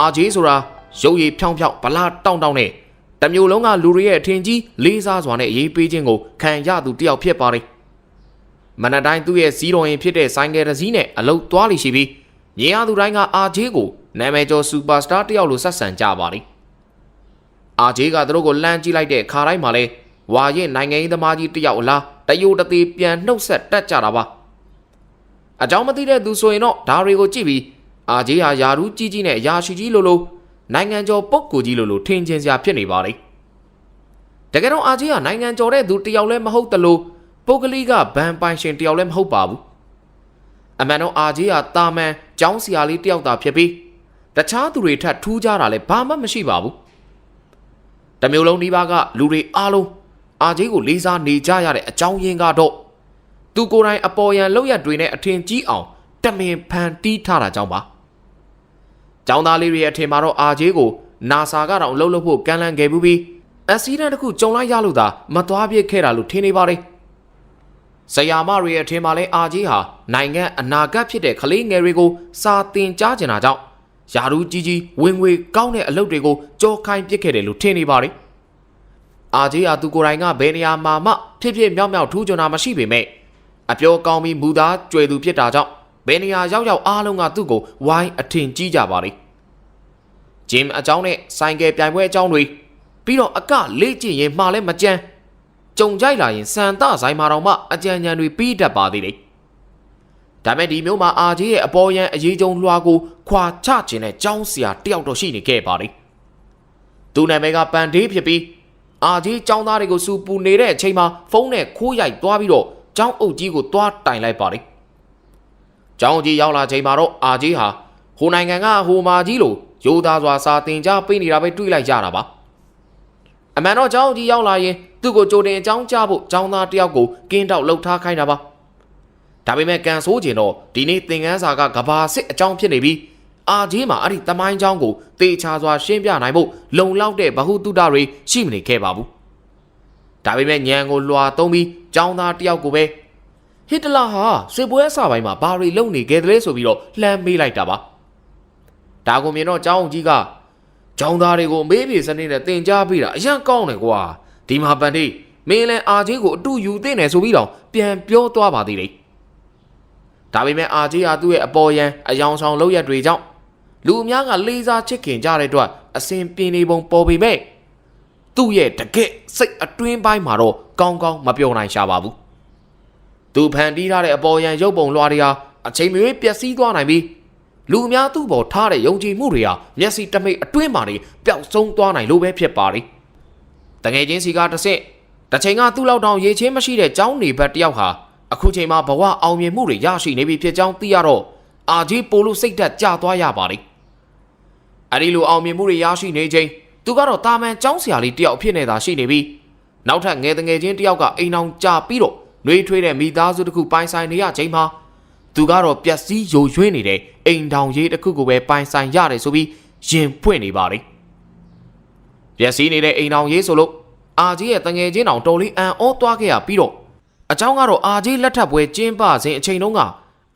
အာဂျေးဆိုတာရုပ်ရည်ဖြောင်းဖြောင်းဗလာတောင်းတောင်းနဲ့တမျိုးလုံးကလူတွေရဲ့အထင်ကြီးလေးစားစွာနဲ့အရေးပေးခြင်းကိုခံရသူတယောက်ဖြစ်ပါတယ်မနက်တိုင်းသူ့ရဲ့စီးတော်ရင်ဖြစ်တဲ့ဆိုင်ကယ်တစ်စီးနဲ့အလုတ်သွားလိရှိပြီးမြင်ရသူတိုင်းကအာဂျေးကိုနာမည်ကျော်စူပါစတာတယောက်လိုဆက်ဆံကြပါလိအာဂျေးကသူတို့ကိုလှမ်းကြည့်လိုက်တဲ့ခါတိုင်းမှာလဲဝါရင်နိုင်ငံရေးသမားကြီးတယောက်အလားတယိုတသေးပြန်နှုတ်ဆက်တက်ကြတာပါအကြောင်းမသိတဲ့သူဆိုရင်တော့ဒါတွေကိုကြည့်ပြီး အာဂျေးဟာယာရူးကြီးကြီးနဲ့ယာရှိကြီးလိုလိုနိုင်ငံကျော်ပုတ်ကိုကြီးလိုလိုထင်ချင်းစရာဖြစ်နေပါလိတကယ်တော့အာဂျေးဟာနိုင်ငံကျော်တဲ့သူတယောက်လည်းမဟုတ်တလို့ပုတ်ကလေးကဘန်ပိုင်ရှင်တယောက်လည်းမဟုတ်ပါဘူးအမှန်တော့အာဂျေးဟာတာမန်ကျောင်းဆရာလေးတယောက်သာဖြစ်ပြီးတခြားသူတွေထပ်ထူးခြားတာလည်းဘာမှမရှိပါဘူးတမျိုးလုံးဒီပါကလူတွေအားလုံးအာဂျေးကိုလေးစားနေကြရတဲ့အကြောင်းရင်းကတော့သူကိုယ်တိုင်အပေါ်ယံလောက်ရတွေနဲ့အထင်ကြီးအောင်တမင်ဖန်တီးထားတာကြောင့်ပါ ကျောင်းသားလေးတွေရဲ့အထင်မှာတော့အာဂျေးကိုနာဆာကတော့လှုပ်လှုပ်ဖို့ကမ်းလှမ်းခဲ့ဘူးပြီးအက်ဆီဒန့်တစ်ခုကြုံလိုက်ရလို့သာမသွားပြစ်ခဲ့တာလို့ထင်နေပါတယ်ဆရာမတွေရဲ့အထင်မှာလဲအာဂျေးဟာနိုင်ငံအနာဂတ်ဖြစ်တဲ့ကလေးငယ်တွေကိုစာသင်ကြားကျင်တာကြောင့်ယာရူးကြီးကြီးဝင်ငွေကောင်းတဲ့အလုပ်တွေကိုကြောခိုင်းပစ်ခဲ့တယ်လို့ထင်နေပါတယ်အာဂျေးဟာသူကိုယ်တိုင်ကဘယ်နေရာမှာမှဖြစ်ဖြစ်မြောက်မြောက်ထူးချွန်တာမရှိပေမဲ့အပြောကောင်းပြီးမူသားကြွယ်သူဖြစ်တာကြောင့် ဘယ်နေရာရောက်ရောက်အားလုံးကသူ့ကိုဝိုင်းအထင်ကြီးကြပါလိမ့်ဂျင်အကြောင်းနဲ့ဆိုင်ကယ်ပြိုင်ပွဲအကြောင်းတွေပြီးတော့အကလေ့ကျင့်ရင်မှားလဲမကြမ်းကြုံကြိုက်လာရင်စံတဆိုင်မှာတော့မှအကြံဉာဏ်တွေပြီးတတ်ပါသေးတယ်ဒါပေမဲ့ဒီမျိုးမှာအာဂျီရဲ့အပေါ်ယံအရေးကြုံလွှာကိုခွာချခြင်းနဲ့ကြောင်းစရာတယောက်တော့ရှိနေခဲ့ပါလိမ့်သူနာမည်ကပန်ဒေးဖြစ်ပြီးအာဂျီចောင်းသားတွေကိုစူပူနေတဲ့အချိန်မှာဖုန်းနဲ့ခိုးရိုက်သွားပြီးတော့ចောင်းအုပ်ကြီးကိုသွားတိုင်လိုက်ပါလိမ့် ။ကျောင်းကြီးရောက်လာချိန်မှာတော့အာကြီးဟာဟိုနိုင်ငံကဟိုမာကြီးလိုရိုးသားစွာစာသင်ကြားပေးနေတာပဲတွေးလိုက်ကြတာပါ။အမှန်တော့ကျောင်းကြီးရောက်လာရင်သူ့ကိုကြိုတင်အကြောင်းကြားဖို့ကျောင်းသားတယောက်ကိုကင်းတောက်လှုပ်ထားခိုင်းတာပါ။ဒါပေမဲ့ကန်ဆိုးကျင်တော့ဒီနေ့သင်ခန်းစာကကဘာစစ်အကြောင်းဖြစ်နေပြီးအာကြီးမှာအဲ့ဒီတမိုင်းကျောင်းကိုတေချာစွာရှင်းပြနိုင်ဖို့လုံလောက်တဲ့ဗဟုသုတတွေရှိမနေခဲ့ပါဘူး။ဒါပေမဲ့ညံကိုလွှာသုံးပြီးចောင်းသားတယောက်ကိုပဲ ဟစ်တလာဟာစစ်ပွဲအစပိုင်းမှာဘာတွေလုပ်နေခဲ့သလဲဆိုပြီးတော့လှမ်းမေးလိုက်တာပါဒါကိုမြင်တော့ចောင်းကြီးကចောင်းသားတွေကိုမေးပြေစနစ်နဲ့တင် जा ပေးတာအရင်ကောင်းတယ်ကွာဒီမှာပန်တိမင်းလည်းအာဂျီကိုအတူယူသင့်တယ်ဆိုပြီးတော့ပြန်ပြောသွားပါသေးတယ်ဒါပေမဲ့အာဂျီဟာသူ့ရဲ့အပေါ်ယံအယောင်ဆောင်လောက်ရက်တွေကြောင့်လူအများကလေးစားချစ်ခင်ကြတဲ့အတွက်အစဉ်ပြင်းနေပုံပေါ်ပေမဲ့သူ့ရဲ့တကက်စိတ်အတွင်းပိုင်းမှာတော့ကောင်းကောင်းမပြောနိုင်ရှာပါဘူး သူဖန်တီးထားတဲ့အပေါ်ယံရုပ်ပုံလွှာတွေဟာအချိန်မရွေးပျက်စီးသွားနိုင်ပြီးလူအများသူ့ပေါ်ထားတဲ့ယုံကြည်မှုတွေဟာမျက်စိတမိတ်အတွင်းမှာနေပျောက်ဆုံးသွားနိုင်လို့ပဲဖြစ်ပါလိမ့်တငယ်ချင်းစီကတစ်ဆင့်တစ်ချိန်ကသူ့လောက်တောင်ရေချင်းမရှိတဲ့ចောင်းနေဘက်တယောက်ဟာအခုချိန်မှာဘဝအောင်မြင်မှုတွေရရှိနေပြီဖြစ်ကြောင်းသိရတော့အာကြီးပိုလို့စိတ်ဓာတ်ကျသွားရပါလိမ့်အဲ့ဒီလိုအောင်မြင်မှုတွေရရှိနေချိန်သူကတော့တာမန်ចောင်းဆရာလေးတယောက်ဖြစ်နေတာရှိနေပြီးနောက်ထပ်ငယ်တငယ်ချင်းတယောက်ကအိမ်အောင်ကြာပြီးတော့ နှွေးထွေးတဲ့မိသားစုတစ်ခုပိုင်ဆိုင်နေရချိန်မှာသူကတော့ပျက်စီးယိုယွင်းနေတဲ့အိမ်တောင်ရေးတစ်ခုကိုပဲပိုင်ဆိုင်ရတယ်ဆိုပြီးရင်ဖွင့်နေပါလိမ့်ပျက်စီးနေတဲ့အိမ်တောင်ရေးဆိုလို့အာကြီးရဲ့တငယ်ချင်းတောင်တော်လေးအံ့ဩသွားခဲ့ရပြီးတော့အเจ้าကတော့အာကြီးလက်ထပ်ပွဲကျင်းပစဉ်အချိန်တုန်းက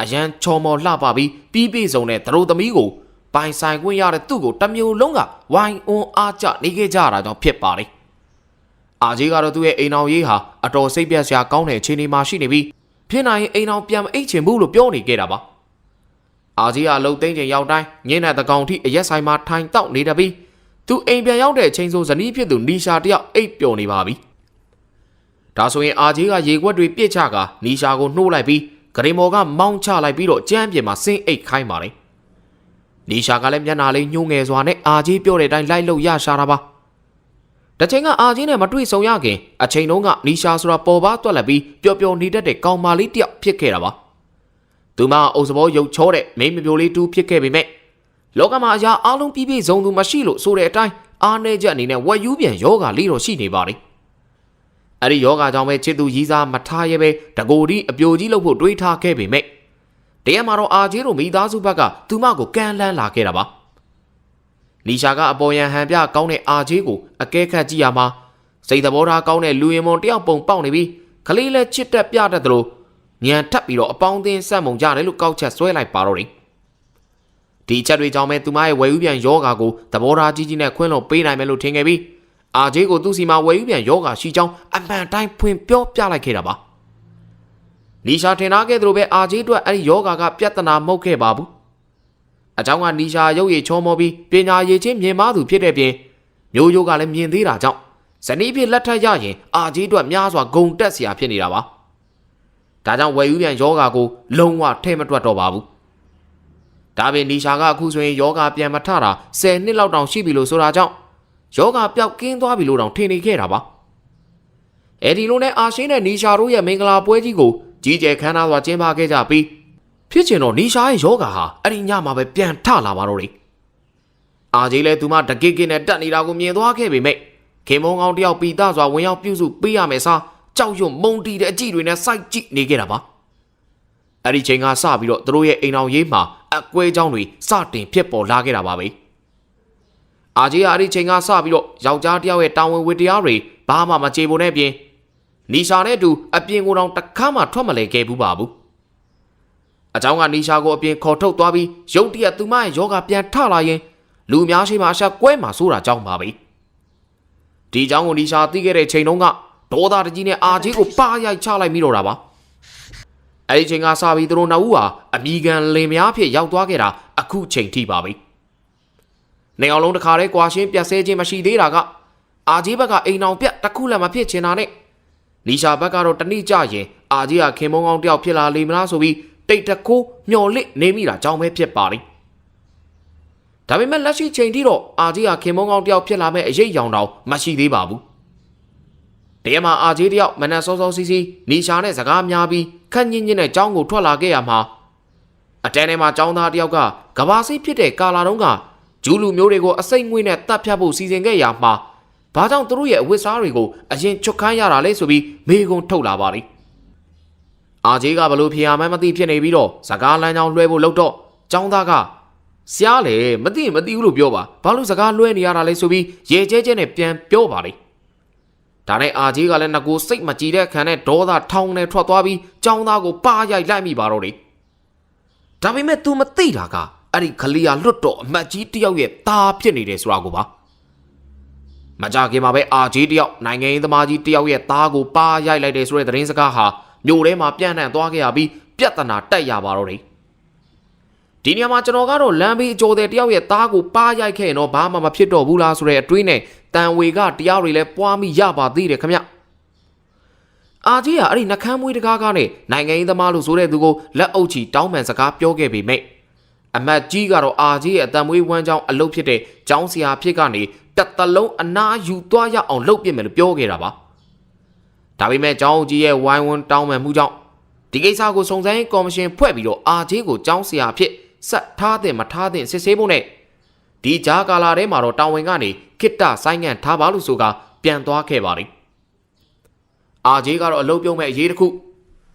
အရန်ချော်မော်လှပပြီးပြီးပြည့်စုံတဲ့သရိုသမီးကိုပိုင်ဆိုင်ခွင့်ရတဲ့သူ့ကိုတစ်မျိုးလုံးကဝိုင်းအွန်အားကျနေခဲ့ကြတာကြောင့်ဖြစ်ပါလေ အာကြီးကတော့သူ့ရဲ့အိမ်အောင်ရေးဟာအတော်စိတ်ပြတ်စရာကောင်းတဲ့အခြေအနေမှာရှိနေပြီးဖြစ်နိုင်ရင်အိမ်အောင်ပြန်မအိတ်ချင်ဘူးလို့ပြောနေခဲ့တာပါအာကြီးကလှုပ်သိမ်းချိန်ရောက်တိုင်းညင်းတဲ့တကောင်ထိအရက်ဆိုင်မှာထိုင်တောက်နေတပြီးသူအိမ်ပြန်ရောက်တဲ့အချိန်ဆိုဇနီးဖြစ်သူနီရှာတယောက်အိတ်ပျော်နေပါပြီဒါဆိုရင်အာကြီးကရေခွက်တွေပြစ်ချကာနီရှာကိုနှိုးလိုက်ပြီးဂရင်မော်ကမောင်းချလိုက်ပြီးတော့ကြမ်းပြင်မှာဆင်းအိတ်ခိုင်းပါလေနီရှာကလည်းမျက်နှာလေးညှိုးငယ်စွာနဲ့အာကြီးပြောတဲ့အတိုင်းလိုက်လို့ရရှာတာပါ တချိန်ကအာကြီးနဲ့မတွေ့ဆုံရခင်အချိန်တုန်းကနီရှာဆိုတာပေါ်ပါတွက်လက်ပြီးပျော်ပျော်နေတတ်တဲ့ကောင်မလေးတယောက်ဖြစ်ခဲ့တာပါသူမအုပ်စဘောရုပ်ချောတဲ့မိန်းမပြိုလေးတူဖြစ်ခဲ့ပေမဲ့လောကမှာအရာအလုံးပြည့်ပြည့်စုံသူမရှိလို့ဆိုတဲ့အတိုင်းအားနေချက်အနေနဲ့ဝက်ယူးပြန်ယောဂလေးတော့ရှိနေပါလေအဲ့ဒီယောဂကြောင့်ပဲချစ်သူရီးစားမထားရဲပဲတကိုယ်ဒီအပြိုကြီးလို့ဖို့တွေးထားခဲ့ပေမဲ့တရက်မှာတော့အာဂျီတို့မိသားစုဘက်ကသူမကိုကန်လန်းလာခဲ့တာပါ လီရှာကအပေါ်ယံဟန်ပြကောင်းတဲ့အာဂျီကိုအကဲခတ်ကြည့်ရမှာစိတ်သဘောထားကောင်းတဲ့လူရင်မွန်တယောက်ပုံပေါက်နေပြီးခလေးလဲချစ်တက်ပြတတ်တယ်လို့ညံထပ်ပြီးတော့အပေါင်းအသင်းစက်မုံကြတယ်လို့ကောက်ချက်ဆွဲလိုက်ပါတော့တယ်ဒီအချက်တွေကြောင့်ပဲသူမရဲ့ဝယ်ယူပြန်ယောဂါကိုသဘောထားကြီးကြီးနဲ့ခွင့်လွှတ်ပေးနိုင်မယ်လို့ထင်ခဲ့ပြီးအာဂျေးကိုသူ့စီမှာဝယ်ယူပြန်ယောဂါရှိကြောင်းအမှန်တိုင်းဖွင့်ပြောပြလိုက်ခဲ့တာပါနီရှာထင်ထားခဲ့သလိုပဲအာဂျေးအတွက်အဲ့ဒီယောဂါကပြဿနာမဟုတ်ခဲ့ပါဘူး အကြောင်းကနီရှာရုပ်ရည်ချောမောပြီးပညာရည်ချင်းမြင်မာသူဖြစ်တဲ့ပြင်မျိုးရိုးကလည်းမြင်သေးတာကြောင့်ဇနီးဖြစ်လက်ထပ်ရရင်အာကြီးအတွက်များစွာဂုံတက်စရာဖြစ်နေတာပါ။ဒါကြောင့်ဝယ်ယူပြန်ယောဂါကိုလုံးဝထဲမတွက်တော့ပါဘူး။ဒါပေနီရှာကအခုဆိုရင်ယောဂါပြန်မထတာ10နှစ်လောက်တောင်ရှိပြီလို့ဆိုတာကြောင့်ယောဂါပျောက်ကင်းသွားပြီလို့တောင်ထင်နေခဲ့တာပါ။အဲဒီလိုနဲ့အာရှင်းတဲ့နီရှာတို့ရဲ့မင်္ဂလာပွဲကြီးကိုကြီးကျယ်ခမ်းနားစွာကျင်းပခဲ့ကြပြီး ဖြစ်ချင်တော့နီရှာရဲ့ယောဂဟာအဲ့ဒီညမှာပဲပြန်ထလာပါတော့တယ်အာကြီးလည်းသူမတကိကိနဲ့တက်နေတာကိုမြင်သွားခဲ့ပေမဲ့ခင်မုံကောင်တယောက်ပီသားစွာဝင်ရောက်ပြုစုပေးရမယ်စားကြောက်ရွံ့မုန်တီတဲ့အကြည့်တွေနဲ့စိုက်ကြည့်နေခဲ့တာပါအဲ့ဒီချိန်ကစပြီးတော့သူတို့ရဲ့အိမ်အောင်ရေးမှာအကွဲကြောင်းတွေစတင်ဖြစ်ပေါ်လာခဲ့တာပါပဲ။အာကြီးကအဲ့ဒီချိန်ကစပြီးတော့ယောက်ျားတစ်ယောက်ရဲ့တာဝန်ဝတ္တရားတွေဘာမှမကြေပုံနဲ့ပြင်နီရှာနဲ့အတူအပြင်ကိုယ်တောင်တစ်ခါမှထွက်မလဲခဲ့ဘူးပါဘူး။ အเจ้าကနီရှာကိုအပြင်ခေါ်ထုတ်သွားပြီးရုတ်တရက်သူမရဲ့ယောဂပြန်ထလာရင်လူအများရှိမှအရှာကွဲမှာဆိုတာကြောင်းပါပဲ။ဒီเจ้าကိုနီရှာသိခဲ့တဲ့ချိန်တုန်းကဒေါသတကြီးနဲ့အာကြီးကိုပါရိုက်ချလိုက်မိတော့တာပါ။ အဲ့ဒီချိန်ကစပြီးသူတို့နှစ်ဦးဟာအမိခံလင်မယားဖြစ်ရောက်သွားခဲ့တာအခုချိန်ထိပါပဲ။နေအောင်လုံးတစ်ခါတည်းကွာရှင်းပြတ်ဆဲခြင်းမရှိသေးတာကအာကြီးဘက်ကအိမ်အောင်ပြတ်တစ်ခုလည်းမဖြစ်ချင်တာနဲ့နီရှာဘက်ကတော့တနည်းကြရင်အာကြီးကခင်မုံကောင်တယောက်ဖြစ်လာလိမ့်မလားဆိုပြီး တိတ်တခိုးမျော်လင့်နေမိတာကြောင့်ပဲဖြစ်ပါလိမ့်။ဒါပေမဲ့လက်ရှိချိန်ထိတော့အာကြီးကခင်မုံကောင်တယောက်ဖြစ်လာမဲ့အရေးရောင်တောင်မရှိသေးပါဘူး။တရမအာကြီးတယောက်မနက်စောစောစီးစီးနီရှာနဲ့စကားများပြီးခက်ညင်းညင်းနဲ့ကြောင်းကိုထွက်လာခဲ့ရမှာအတန်းထဲမှာចောင်းသားတယောက်ကကဘာစိဖြစ်တဲ့ကာလာတုံးကဂျူးလူမျိုးတွေကိုအစိမ့်ငွေနဲ့တတ်ဖြတ်ဖို့စီစဉ်ခဲ့ရမှာဘာကြောင့်သူတို့ရဲ့အဝတ်စားတွေကိုအရင်ချွတ်ခန်းရတာလဲဆိုပြီးမေကုံထုတ်လာပါလိ အာကြီးကဘလို့ဖီယာမန်းမသိဖြစ်နေပြီးတော့စကားလမ်းကြောင်းလွှဲဖို့လှုပ်တော့ចောင်းသားကဆရာလေမသိမသိဘူးလို့ပြောပါဘာလို့စကားလွှဲနေရတာလဲဆိုပြီးရေကျဲကျဲနဲ့ပြန်ပြောပါလေဒါနဲ့အာကြီးကလည်းငကိုစိတ်မကြည်တဲ့ခံနဲ့ဒေါသထောင်းနဲ့ထွက်သွားပြီးចောင်းသားကိုပါရိုက်လိုက်မိပါတော့တယ်ဒါပေမဲ့ तू မသိတာကအဲ့ဒီခလီယာလွတ်တော်အမတ်ကြီးတယောက်ရဲ့ตาဖြစ်နေတယ်ဆိုတာကိုပါမကြခင်မှာပဲအာဂျီတယောက်နိုင်ငံရေးသမားကြီးတယောက်ရဲ့သားကိုပါရိုက်လိုက်တယ်ဆိုတဲ့သတင်းစကားဟာ မြို့ထဲမှာပြန့်နှံ့သွားခဲ့ရပြီးပြဿနာတက်ရပါတော့တယ်။ဒီနေရာမှာကျွန်တော်ကတော့လမ်းဘေးအကျော်တဲ့တယောက်ရဲ့သားကိုပါရိုက်ခဲ့ရင်တော့ဘာမှမဖြစ်တော့ဘူးလားဆိုတဲ့အတွေးနဲ့တန်ဝေကတရားတွေလည်းပွားမိရပါသေးတယ်ခမ။အာကြီးကအဲ့ဒီနှကမ်းမွေးတကားကားနဲ့နိုင်ငံရေးသမားလို့ဆိုတဲ့သူကိုလက်အုပ်ချီတောင်းပန်စကားပြောခဲ့ပေမဲ့အမတ်ကြီးကတော့အာကြီးရဲ့အတံမွေးဝမ်းကြောင်းအလုပ်ဖြစ်တဲ့ကျောင်းဆရာဖြစ်ကနေတစ်တလုံးအနာယူသွားရအောင်လုပ်ပြမယ်လို့ပြောခဲ့တာပါ။ ဒါပေမဲ့ကျောင်းအုပ်ကြီးရဲ့ဝိုင်းဝန်းတောင်းပန်မှုကြောင့်ဒီကိစ္စကိုစုံစမ်းရေးကော်မရှင်ဖွဲ့ပြီးတော့အာဂျေးကိုကြောင်းဆရာအဖြစ်ဆက်ထားတဲ့မထားတဲ့စစ်ဆေးဖို့နဲ့ဒီကြားကာလာထဲမှာတော့တာဝန်ကနေခိတ္တဆိုင်းငံ့ထားပါလို့ဆိုကပြန်သွားခဲ့ပါလိမ့်အာဂျေးကတော့အလုပ်ပြုံးမဲ့အရေးတစ်ခု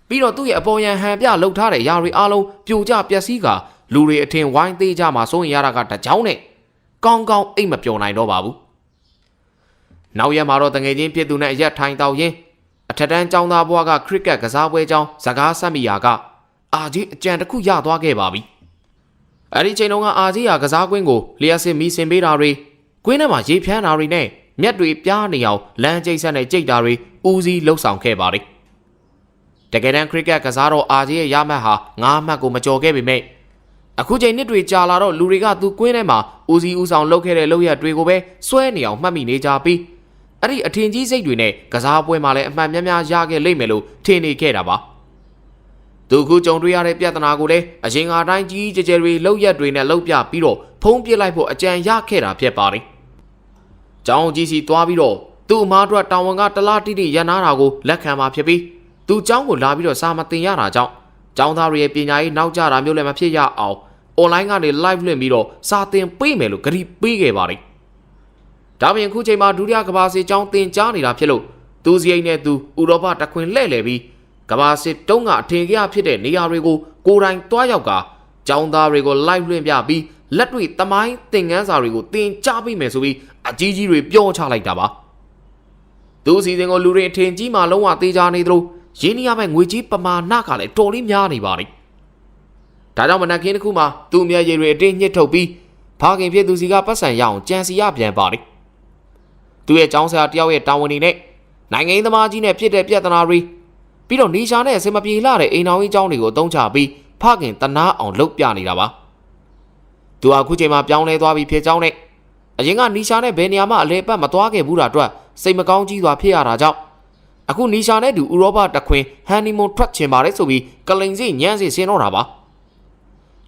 ပြီးတော့သူ့ရဲ့အပေါ်ယံဟန်ပြလှုပ်ထားတဲ့ຢာတွေအားလုံးပြိုကျပျက်စီးကလူတွေအထင်ဝိုင်းသေးကြမှာစိုးရင်ရတာကတကြောင်းနဲ့ကောင်းကောင်းအိတ်မပျော်နိုင်တော့ပါဘူးနောက်ရက်မှာတော့တငယ်ချင်းပြစ်သူနဲ့အရက်ထိုင်တောက်ရင်း အထက်တန်းចောင်းသားဘွားကခရစ်ကက်ကစားပွဲကြောင်းစကားဆက်မိရာကအာကြီးအကြံတစ်ခုရသွားခဲ့ပါပြီ။အဲဒီချိန်တုန်းကအာကြီးဟာကစားကွင်းကိုလျှက်စစ်မီးစင်ပေးတာတွေကွင်းထဲမှာရေဖြန်းတာတွေနဲ့မျက်တွေပြားနေအောင်လမ်းကျိတ်ဆက်နဲ့ကြိတ်တာတွေဦးစီးလှုပ်ဆောင်ခဲ့ပါတယ်။တကယ်တမ်းခရစ်ကက်ကစားတော့အာကြီးရဲ့ရမှတ်ဟာငါးမှတ်ကိုမကြော်ခဲ့ပေမဲ့အခုချိန်နှစ်တွေကြာလာတော့လူတွေကသူကွင်းထဲမှာဦးစီးဦးဆောင်လုပ်ခဲ့တဲ့လုပ်ရက်တွေကိုပဲစွဲနေအောင်မှတ်မိနေကြပြီး အဲ့ဒီအထင်ကြီးစိတ်တွေနဲ့ကစားပွဲမှာလည်းအမှန်များများရခဲ့လိမ့်မယ်လို့ထင်နေခဲ့တာပါသူခုကြုံတွေ့ရတဲ့ပြဿနာကိုလည်းအရင်ကအတိုင်းကြီးကြဲကြဲတွေလောက်ရက်တွေနဲ့လောက်ပြပြီးတော့ဖုံးပြစ်လိုက်ဖို့အကြံရခဲ့တာဖြစ်ပါတယ်။ကျောင်းကြီးစီသွားပြီးတော့သူ့အမားတို့တာဝန်ကတလားတိတိရန်နာတာကိုလက်ခံมาဖြစ်ပြီးသူကျောင်းကိုလာပြီးတော့စာမတင်ရတာကြောင့်ကျောင်းသားတွေရဲ့ပညာရေးနောက်ကျတာမျိုးလည်းမဖြစ်ရအောင် online ကနေ live လွှင့်ပြီးတော့စာသင်ပေးမယ်လို့ကြတိပေးခဲ့ပါတယ်။ ဒါပြင်ခုချိန်မှာဒုတိယကမ္ဘာစစ်ကြောင်းတင်ကြားနေတာဖြစ်လို့သူစရိတ်နဲ့သူဥရောပတခွင်လှဲ့လေပြီးကမ္ဘာစစ်တုံးကအထင်ကြီးဖြစ်တဲ့နေရာတွေကိုကိုယ်တိုင်တွားရောက်ကကြောင်းသားတွေကိုလိုက်လွှင့်ပြပြီးလက်တွေ့တမိုင်းသင်ခန်းစာတွေကိုတင်ကြားပေးမယ်ဆိုပြီးအကြီးကြီးတွေပြောချလိုက်တာပါသူအစီအစဉ်ကိုလူတွေအထင်ကြီးမှလုံးဝသေးကြနေသလိုရင်းနှီးရမယ့်ငွေကြီးပမာဏကလည်းတော်လေးများနေပါလိမ့်ဒါကြောင့်မနက်ခင်းတစ်ခုမှာသူ့မျက်ရည်တွေအတင်းညှစ်ထုတ်ပြီးဖခင်ဖြစ်သူစီကပတ်စံရအောင်ကြံစီရပြန်ပါလေ သူ့ရဲ့ចောင်းဆရာတယောက်ရဲ့တာဝန်နေနဲ့နိုင်ငံရေးသမားကြီးနဲ့ဖြစ်တဲ့ပြဿနာတွေပြီးတော့နေရှာနဲ့အစင်မပြေလာတဲ့အိမ်တော်ကြီးចောင်းတွေကိုအသုံးချပြီးဖခင်တနာအောင်လှုပ်ပြနေတာပါသူကအခုချိန်မှာပြောင်းလဲသွားပြီဖြစ်ကြောင်းနဲ့အရင်ကနီရှာနဲ့ဘယ်နေရာမှအလဲပတ်မသွားခဲ့ဘူးတာအတွက်စိတ်မကောင်းကြီးစွာဖြစ်ရတာကြောင့်အခုနီရှာနဲ့တူဥရောပတခွင်ဟန်နီမွန်ထွက်ချင်ပါတယ်ဆိုပြီးကလိန်စီညမ်းစီဆင်းတော့တာပါ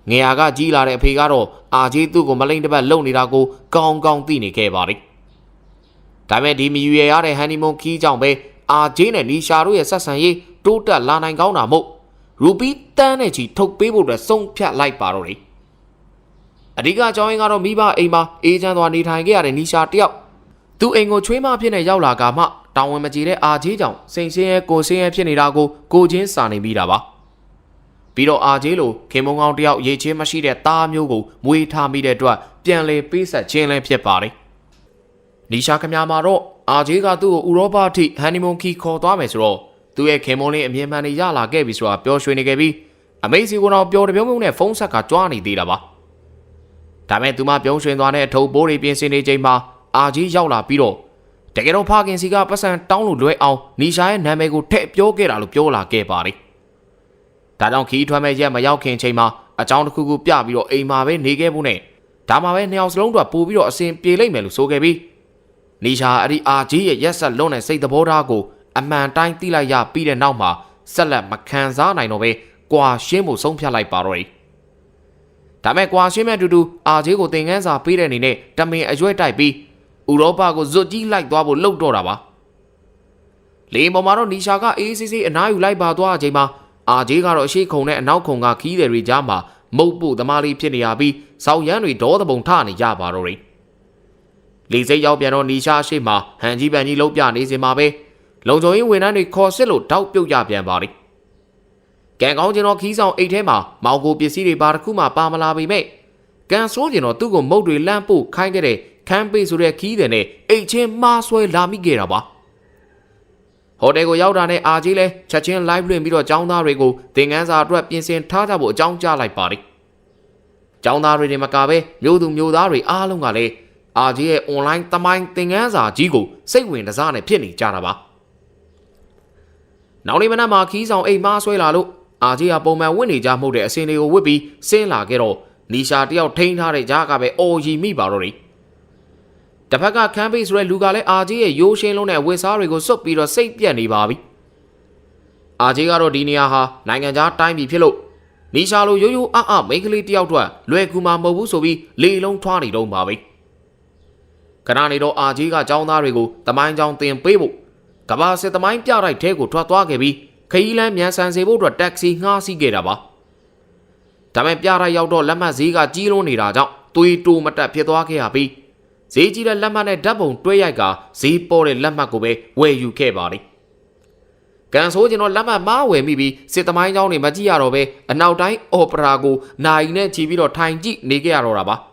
ငယ်ဟာကကြီးလာတဲ့အဖေကတော့အာကြီးသူ့ကိုမလိမ့်တစ်ပတ်လုံနေတာကိုကောင်းကောင်းသိနေခဲ့ပါတယ် ဒါပေမဲ့ဒီမယူရရတဲ့ဟန်နီမွန်ခီးကြောင့်ပဲအာဂျေးနဲ့နီရှာတို့ရဲ့ဆက်ဆံရေးတိုးတက်လာနိုင်ကောင်းတာမို့ရူပီတန်းနဲ့ချီထုတ်ပေးဖို့အတွက်ဆုံးဖြတ်လိုက်ပါတော့တယ်အဓိကအကြောင်းရင်းကတော့မိဘအိမ်မှာအေးချမ်းစွာနေထိုင်ခဲ့ရတဲ့နီရှာတယောက်သူအိမ်ကိုချွေးမဖြစ်နေရောက်လာကမှတောင်းဝင်မကြည့်တဲ့အာဂျေးကြောင့်စိန်ဆင်းရဲကိုဆင်းရဲဖြစ်နေတာကိုကိုချင်းစာနေပြီးတာပါပြီးတော့အာဂျေးလိုခင်မုံကောင်းတယောက်ရေချင်းမရှိတဲ့သားမျိုးကိုမွေးထားမိတဲ့အတွက်ပြန်လေပေးဆက်ခြင်းလည်းဖြစ်ပါတယ် နီရှာခမမှာတော့အာဂျေးကသူ့ကိုဥရောပအထိဟန်နီမွန်ခီခေါ်သွားမယ်ဆိုတော့သူ့ရဲ့ခင်မုံလေးအမြင်မှန်နေရလာခဲ့ပြီဆိုတာပျော်ရွှင်နေခဲ့ပြီးအမေစီကတော့ပျော်တပြုံးပြုံးနဲ့ဖုန်းဆက်ကကြွားနေသေးတာပါဒါမဲ့သူမပြုံးရွှင်သွားတဲ့အထုပ်ပိုးတွေပြင်ဆင်နေချိန်မှာအာဂျီရောက်လာပြီးတော့တကယ်တော့ဖခင်စီကပတ်စံတောင်းလို့လွဲအောင်နီရှာရဲ့နာမည်ကိုထည့်ပြောခဲ့တာလို့ပြောလာခဲ့ပါတယ်ဒါကြောင့်ခီးထွက်မဲ့ရက်မရောက်ခင်ချိန်မှာအကြောင်းတစ်ခုခုပြပြီးတော့အိမ်မှာပဲနေခဲ့ဖို့နဲ့ဒါမှပဲနှစ်ယောက်စလုံးတော့ပို့ပြီးတော့အစဉ်ပြေလိမ့်မယ်လို့ဆိုခဲ့ပြီး နီရှာအဲ့ဒီအာဂျီရဲ့ရက်ဆက်လွန်းတဲ့စိတ်သဘောထားကိုအမှန်တိုင်းသိလိုက်ရပြီးတဲ့နောက်မှာဆက်လက်မခံစားနိုင်တော့ပဲကွာရှင်းဖို့ဆုံးဖြတ်လိုက်ပါတော့တယ်ဒါမဲ့ကွာရှင်းမဲ့အတူတူအာဂျီကိုသင်ခန်းစာပေးတဲ့အနေနဲ့တမင်အရွက်တိုက်ပြီးဥရောပကိုဇွတ်ကြီးလိုက်သွားဖို့လှုပ်တော့တာပါလေပေါ်မှာတော့နီရှာကအေးဆေးဆေးအနားယူလိုက်ပါသွားချိန်မှာအာဂျီကတော့အရှိခုံနဲ့အနောက်ခုံကခီးတယ်တွေကြားမှာမုတ်ပုသမားလေးဖြစ်နေရပြီးစောက်ရမ်းတွေဒေါသပုံထနေကြပါတော့တယ် လေစိတ်ရောက်ပြန်တော့နီရှာရှိမှဟန်ကြီးပန်ကြီးလုံးပြနေစင်မှာပဲလုံချုံရင်ဝန်ထမ်းတွေခေါ်စစ်လို့တောက်ပြုတ်ကြပြန်ပါလိမ့်ကံကောင်းကျင်တော့ခီးဆောင်အိတ်ထဲမှာမောင်ကိုပစ္စည်းတွေဘာတစ်ခုမှပါမလာပေမဲ့ကံဆိုးကျင်တော့သူ့ကိုမုတ်တွေလန့်ပို့ခိုင်းခဲ့တဲ့ခန်းပေးဆိုတဲ့ခီးတယ်နဲ့အိတ်ချင်းမှားဆွဲလာမိခဲ့တာပါဟိုတယ်ကိုရောက်တာနဲ့အာကြီးလဲချက်ချင်း live လွှင့်ပြီးတော့ចောင်းသားတွေကိုသင်ခန်းစာအတွက်ပြင်ဆင်ထားကြဖို့အကြောင်းကြားလိုက်ပါတယ်ចောင်းသားတွေတွေမကပဲမျိုးသူမျိုးသားတွေအားလုံးကလည်း အာကြီးရဲ့ online သမိုင်းသင်ခန်းစာကြီးကိုစိတ်ဝင်စားနဲ့ဖြစ်နေကြတာပါနောက်နေ့မနက်မှာခီးဆောင်အိမ်မှားဆွဲလာလို့အာကြီးကပုံမှန်ဝင့်နေကြမှုတဲ့အစင်တွေကိုဝစ်ပြီးဆင်းလာခဲ့တော့နီရှာတယောက်ထိန်းထားတဲ့ကြားကပဲအော်ရီမိပါတော့တယ်တစ်ဖက်ကခန်းပေးဆိုတဲ့လူကလည်းအာဂျီရဲ့ရိုးရှင်းလုံးနဲ့ဝစ်စားတွေကိုစွတ်ပြီးတော့စိတ်ပြက်နေပါပြီအာဂျီကတော့ဒီနေရာဟာနိုင်ငံခြားတိုင်းပြည်ဖြစ်လို့နီရှာလိုရိုးရိုးအအမိန်းကလေးတယောက်တော့လွယ်ကူမှာမဟုတ်ဘူးဆိုပြီးလေလုံးထွားနေတော့ပါပဲ ခဏနေတော့အာဂျီကចောင်းသားတွေကိုတမိုင်းချောင်းတင်ပေးဖို့ကဘာစစ်တမိုင်းပြတိုက်ထဲကိုထွက်သွားခဲ့ပြီးခရီးလမ်းမြန်ဆန်စေဖို့အတွက်တက္ကစီငှားစီးခဲ့တာပါဒါပေမဲ့ပြတိုက်ရောက်တော့လက်မှတ်ဈေးကကြီးလွန်းနေတာကြောင့်သွေးတိုးမတက်ဖြစ်သွားခဲ့ရပြီးဈေးကြီးတဲ့လက်မှတ်နဲ့ဓာတ်ပုံတွဲရိုက်ကဈေးပေါ်တဲ့လက်မှတ်ကိုပဲဝယ်ယူခဲ့ပါတယ်။ကန်ဆိုးကျင်တော့လက်မှတ်မားဝယ်မိပြီးစစ်သမိုင်းเจ้าတွေမကြည့်ရတော့ပဲအနောက်တိုင်းအော်ပရာကိုနိုင်နဲ့ချီပြီးတော့ထိုင်ကြည့်နေကြရတော့တာပါ။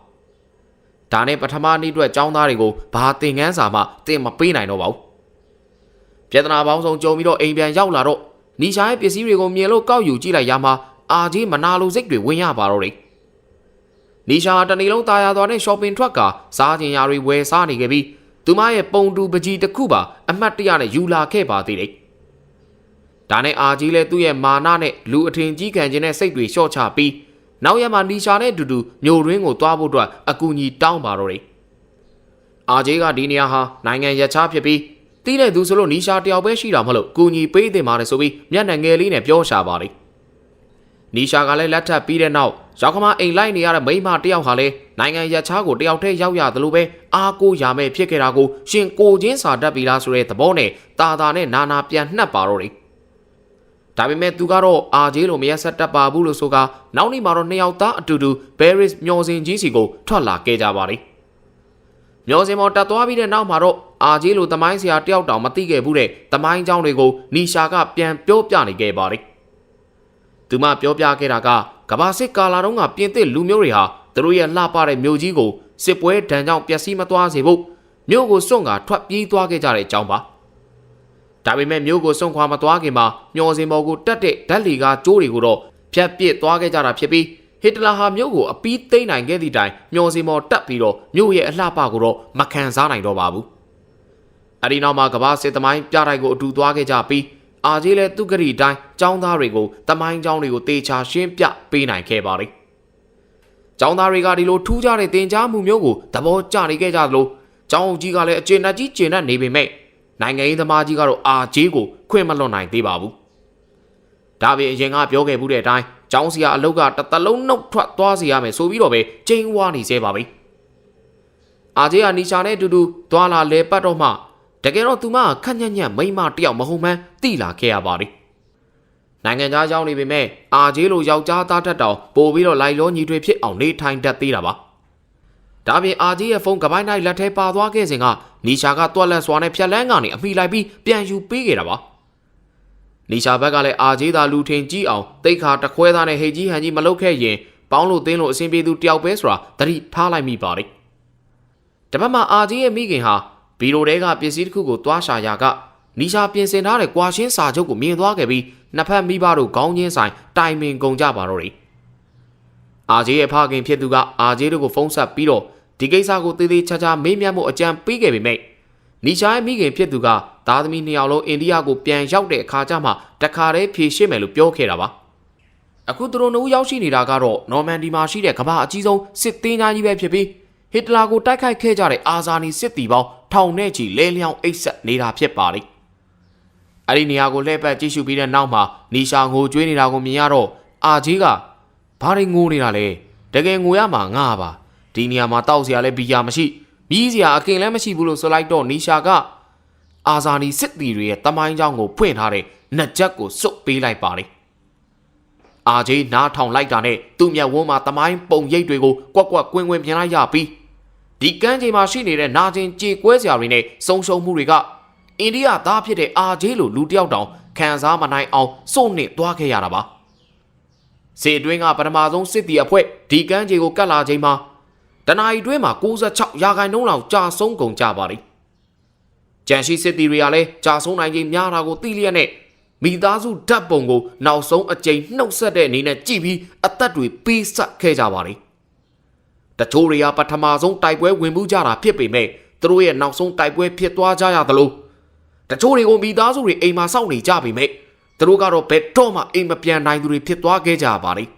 ဒါနဲ့ပထမနေ့အတွက်ចောင်းသားတွေကိုဘာသင်ခန်းစာမှတင်မပေးနိုင်တော့ပါဘူး။ပြဿနာပေါင်းစုံကြုံပြီးတော့အိမ်ပြန်ရောက်လာတော့နီရှာရဲ့ပစ္စည်းတွေကိုမြင်လို့ကောက်ယူကြည့်လိုက်ရမှာအာကြီးမနာလိုစိတ်တွေဝင်ရပါတော့တယ်။နီရှာတနေ့လုံးตายရသွားတဲ့ shopping truck ကစားကျင်ရာတွေဝယ်စားနေခဲ့ပြီးသူမရဲ့ပုံတူပကြီးတစ်ခုပါအမှတ်တရနဲ့ယူလာခဲ့ပါသေးတယ်။ဒါနဲ့အာကြီးလည်းသူ့ရဲ့မာနနဲ့လူအထင်ကြီးခံခြင်းနဲ့စိတ်တွေလျှော့ချပြီး နောက်ရက်မှာနီရှာနဲ့အတူတူမြို့ရင်းကိုသွားဖို့အတွက်အကူအညီတောင်းပါတော့တယ်။အာကြီးကဒီနေရာဟာနိုင်ငံရခြားဖြစ်ပြီးတီးတဲ့သူဆိုလို့နီရှာတယောက်ပဲရှိတာမဟုတ်လို့ကူညီပေးတင်ပါတယ်ဆိုပြီးမျက်နှာငယ်လေးနဲ့ပြောရှာပါလိမ့်နီရှာကလည်းလက်ထပ်ပြီးတဲ့နောက်ရောက်ခမအိမ်လိုက်နေရတဲ့မိန်းမတယောက်ဟာလည်းနိုင်ငံရခြားကိုတယောက်တည်းရောက်ရတယ်လို့ပဲအားကိုးရမယ်ဖြစ်ခဲ့တာကိုရှင်ကိုချင်းစာတတ်ပြီလားဆိုတဲ့သဘောနဲ့တာတာနဲ့နာနာပြန်နှက်ပါတော့တယ် ဒါပေမဲ့သူကတော့အာဂျေလိုမရက်ဆက်တက်ပါဘူးလို့ဆိုကနောက်နေ့မှာတော့နှစ်ယောက်သားအတူတူဘယ်ရစ်မျော်စင်ကြီးစီကိုထွက်လာခဲ့ကြပါလိမ့်မျော်စင်မော်တက်သွားပြီးတဲ့နောက်မှာတော့အာဂျေလိုသမိုင်းဆရာတယောက်တောင်မသိခဲ့ဘူးတဲ့သမိုင်းကြောင်းတွေကိုနီရှာကပြန်ပြောပြနေခဲ့ပါလိမ့်သူမပြောပြခဲ့တာကကဘာစစ်ကာလာတုန်းကပြင်သစ်လူမျိုးတွေဟာသူတို့ရဲ့လှပတဲ့မြို့ကြီးကိုစစ်ပွဲဒဏ်ကြောင့်ပျက်စီးမသွားစေဖို့မြို့ကိုစွန့်ကာထွက်ပြေးသွားခဲ့ကြတဲ့အကြောင်းပါ။ ဒါပေမဲ့မြို့ကိုစွန့်ခွာမသွားခင်မှာမျောစင်ပေါ်ကိုတက်တဲ့ဓာတ်လီကကျိုးတွေကိုတော့ဖြတ်ပစ်သွားခဲ့ကြတာဖြစ်ပြီး ဟစ်တလာဟာမြို့ကိုအပီးသိမ်းနိုင်ခဲ့သည့်တိုင်မျောစီမော်တက်ပြီးတော့မြို့ရဲ့အလှပကိုတော့မခံစားနိုင်တော့ပါဘူး။အဲဒီနောက်မှာကမ္ဘာစစ်သမိုင်းပြတိုက်ကိုအတူသွားခဲ့ကြပြီးအာဂျီလည်းသူကတိတိုင်းចောင်းသားတွေကိုသမိုင်းចောင်းတွေကိုတေချာရှင်းပြပေးနိုင်ခဲ့ပါတယ်။ចောင်းသားတွေကဒီလိုထူးခြားတဲ့တင် जा မှုမျိုးကိုသဘောကျနေခဲ့ကြသလိုចောင်းကြီးကလည်းအကျဉ်းနဲ့ကြီးကျဉ်နဲ့နေပေမဲ့ နိုင်ငံရေးသမားကြီးကတော့အာဂျီကိုခွင့်မလွတ်နိုင်သေးပါဘူး။ဒါပေအရင်ကပြောခဲ့မှုတဲ့အတိုင်းចောင်းစီကအလုတ်ကတစ်သက်လုံးနှုတ်ထွက်သွားစီရမယ်ဆိုပြီးတော့ပဲကျင်းဝါနေသေးပါပဲ။အာဂျီကနီရှာနဲ့အတူတူသွားလာလဲပတ်တော့မှတကယ်တော့သူမခက်ညက်ညက်မိမတယောက်မဟုတ်မှန်းသိလာခဲ့ရပါတယ်။နိုင်ငံသားရောက်နေပေမဲ့အာဂျီလိုယောက်ျားသားတက်တောင်ပို့ပြီးတော့လိုက်လောညီတွေဖြစ်အောင်နေထိုင်တတ်သေးတာပါ။ ဒါပြင်အာဂျီရဲ့ဖုန်းကပိုင်းတိုင်းလက်ထဲပါသွားခဲ့စဉ်ကနီရှာကတွက်လက်စွာနဲ့ဖြက်လန်းကနေအမိလိုက်ပြီးပြန်ယူပေးခဲ့တာပါ။နီရှာဘက်ကလည်းအာဂျီသာလူထင်ကြီးအောင်တိတ်ခါတခွဲသားနဲ့ဟိတ်ကြီးဟန်ကြီးမလုပ်ခဲ့ရင်ပေါင်းလို့တင်းလို့အဆင်ပြေသူတယောက်ပဲဆိုတာသတိထားလိုက်မိပါတယ်။တပတ်မှာအာဂျီရဲ့မိခင်ဟာဘီရိုတဲကပစ္စည်းတစ်ခုကိုတွားရှာရာကနီရှာပြင်ဆင်ထားတဲ့ကွာရှင်းစာချုပ်ကိုမြင်သွားခဲ့ပြီးနှစ်ဖက်မိဘတို့ခေါင်းချင်းဆိုင်တိုင်ပင်ကုန်ကြပါတော့တယ်။အာဂျေရဲ့ဖခင်ဖြစ်သူကအာဂျေတို့ကိုဖုန်းဆက်ပြီးတော့ ဒီကိစ္စကိုသေးသေးချာချာမေးမြန်းမှုအကြံပေးခဲ့ပေမဲ့နီရှာရဲ့မိခင်ဖြစ်သူကသားသမီးနှစ်ယောက်လုံးအိန္ဒိယကိုပြန်ရောက်တဲ့အခါကျမှတခါတည်းဖြေရှင်းမယ်လို့ပြောခဲ့တာပါ။အခုသူတို့နှုတ်ရောက်ရှိနေတာကတော့နော်မန်ဒီမှာရှိတဲ့ကမ္ဘာအကြီးဆုံးစစ်သေးသားကြီးပဲဖြစ်ပြီးဟစ်တလာကိုတိုက်ခိုက်ခဲ့ကြတဲ့အာဇာနည်စစ်တီပေါင်းထောင်နဲ့ချီလဲလျောင်းအိတ်ဆက်နေတာဖြစ်ပါလေ။အဲ့ဒီနေရာကိုလှည့်ပတ်ကြည့်ရှုပြီးတဲ့နောက်မှာနီရှာငိုကြွေးနေတာကိုမြင်ရတော့အာကြီးကဘာတွေငိုနေတာလဲတကယ်ငိုရမှာငါပါ ဒီနေရာမှာတောက်စရာလည်းဘီယာမရှိပြီးစရာအကင်လည်းမရှိဘူးလို့ဆိုလိုက်တော့နီရှာကအာဇာနည်စစ်တီတွေရဲ့တမိုင်းကြောင်းကိုဖွင့်ထားတဲ့နှက်ချက်ကိုစွတ်ပေးလိုက်ပါလေ။အာဂျေးနားထောင်လိုက်တာနဲ့သူ့မျက်ဝန်းမှာတမိုင်းပုံရိပ်တွေကိုကွက်ကွက်ကွင်းကွင်းပြင်လိုက်ရပြီးဒီကမ်းခြေမှာရှိနေတဲ့နာကျင်ကြေကွဲစရာတွေနဲ့ဆုံရှုံမှုတွေကအိန္ဒိယသားဖြစ်တဲ့အာဂျေးလိုလူတစ်ယောက်တောင်ခံစားမနိုင်အောင်စုံနစ်သွားခဲ့ရတာပါစေအတွင်းကပထမဆုံးစစ်တီအဖွဲ့ဒီကမ်းခြေကိုကတ်လာချိန်မှာ တနအီတွင်းမှာ96ရာခိုင်နှုန်းလောက်ကြာဆုံးကုန်ကြပါလိမ့်ကြန်ရှိစစ်တီတွေကလည်းကြာဆုံးနိုင်ခြင်းများတာကိုသိလျက်နဲ့မိသားစုဓာတ်ပုံကိုနောက်ဆုံးအကြိမ်နှုတ်ဆက်တဲ့အနေနဲ့ကြည့်ပြီးအသက်တွေပေးဆက်ခဲ့ကြပါလိမ့်တချို့တွေကပထမဆုံးတိုက်ပွဲဝင်မှုကြတာဖြစ်ပေမဲ့သူတို့ရဲ့နောက်ဆုံးတိုက်ပွဲဖြစ်သွားကြရသလိုတချို့တွေကိုမိသားစုတွေအိမ်မှာစောင့်နေကြပေမဲ့သူတို့ကတော့ဘယ်တော့မှအိမ်မပြန်နိုင်သူတွေဖြစ်သွားခဲ့ကြပါလိမ့်